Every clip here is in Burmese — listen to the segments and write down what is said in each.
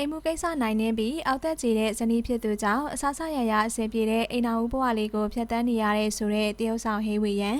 အိမ်မှုကိစ္စနိုင်နှင်းပြီးအောက်သက်ကြီးတဲ့ဇနီးဖြစ်သူကြောင့်အဆဆရရအဆင်ပြေတဲ့အိမ်တော်ဦးဘဝလေးကိုဖျက်ဆီးနေရတဲ့ဆိုတဲ့တရုတ်ဆောင်ဟေးဝေရန်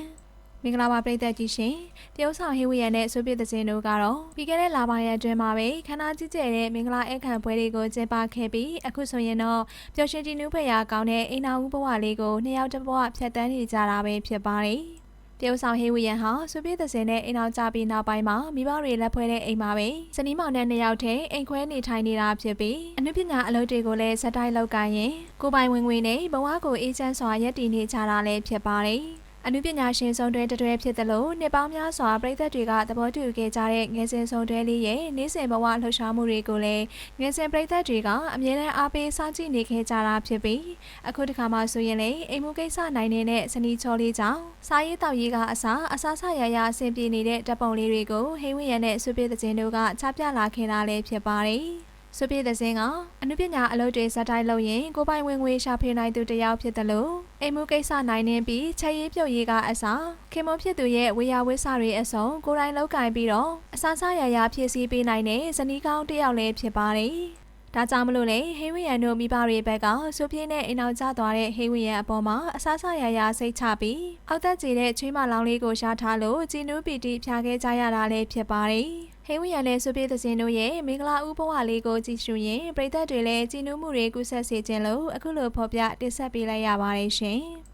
မင်္ဂလာပါပရိသတ်ကြီးရှင်တရုတ်ဆောင်ဟေးဝေရန်နဲ့ဆိုပြတဲ့စင်တို့ကတော့ပြီးခဲ့တဲ့လပိုင်းရက်အတွင်းမှာပဲခန္ဓာကြီးကျယ်တဲ့မင်္ဂလာအခမ်းပွဲတွေကိုကျင်းပခဲ့ပြီးအခုဆိုရင်တော့ပျော်ရွှင်ကြည်နူးဖွယ်ရာကောင်းတဲ့အိမ်တော်ဦးဘဝလေးကိုနှစ်ယောက်တစ်ဘဝဖျက်ဆီးနေကြတာပဲဖြစ်ပါတယ် တရုတ်ဆောင်ဟေးဝီယန်ဟာစူပြည့်သစင်နဲ့အိမ်အောင်ကြပြီးနောက်ပိုင်းမှာမိဘတွေလက်ဖွဲတဲ့အိမ်မှာပဲဇနီးမောင်နဲ့နှစ်ယောက်ထဲအိမ်ခွဲနေထိုင်နေတာဖြစ်ပြီးအနုပညာအလုပ်တွေကိုလည်းစက်တိုက်လုပ်ကိုင်ရင်ကိုယ်ပိုင်ဝင်ငွေနဲ့ဘဝကိုအေးချမ်းစွာရပ်တည်နေကြတာလည်းဖြစ်ပါတယ် အနုပညာရှင်ဆုံးတွဲတစ်တွဲဖြစ်တယ်လို့နှစ်ပေါင်းများစွာပြည်သက်တွေကသဘောတူခဲ့ကြတဲ့ငယ်စဉ်ဆုံးတွဲလေးရဲ့နေ့စဉ်ဘဝလှူရှားမှုတွေကိုလည်းငယ်စဉ်ပြည်သက်တွေကအမြဲတမ်းအားပေးစောင့်ကြည့်နေခဲ့ကြတာဖြစ်ပြီးအခုတစ်ခါမှဆိုရင်လေအိမ်မှုကိစ္စနိုင်နေတဲ့စနီချောလေးကြောင့်စားရေးတောက်ရေးကအစားအစားဆရရအဆင်ပြေနေတဲ့တပ်ပုံလေးတွေကိုဟိဝင်းရံနဲ့ဆွေးပြေးတဲ့ခြင်းတို့ကချပြလာခဲ့တာလည်းဖြစ်ပါတယ် ဆွေပြေတဲ့စင်ကအနုပညာအလုပ်တွေဇက်တိုင်းလုပ်ရင်ကိုပိုင်ဝင်ငွေရှာဖေးနိုင်သူတစ်ယောက်ဖြစ်တယ်လို့အိမ်မှုကိစ္စနိုင်နေပြီးချက်ရေးပြုတ်ရေးကအစားခင်မဖြစ်သူရဲ့ဝေယဝိဆတွေအစုံကိုယ်တိုင်လောက်ကင်ပြီးတော့အစားဆရရဖြည့်ဆည်းပေးနိုင်တဲ့ဇနီးကောင်းတစ်ယောက်လည်းဖြစ်ပါတယ် ဒါကြောင့်မလို့လေဟေးဝီယန်တို့မိဘတွေဘက်ကစူပြေးနဲ့အိမ်အောင်ကျသွားတဲ့ဟေးဝီယန်အပေါ်မှာအဆဆရရစိတ်ချပြီးအောက်သက်ကြီးတဲ့ချွေးမလောင်လေးကိုရှာထားလို့ဂျီနူးပီတီဖြာခဲ့ကြရတာလည်းဖြစ်ပါတယ်။ဟေးဝီယန်နဲ့စူပြေးသစင်တို့ရဲ့မင်္ဂလာဦးဘဝလေးကိုကြည့်ရှုရင်ပြည်သက်တွေလည်းဂျီနူးမှုတွေကူးဆက်စေခြင်းလို့အခုလိုဖော်ပြတင်ဆက်ပေးလိုက်ရပါတယ်ရှင်။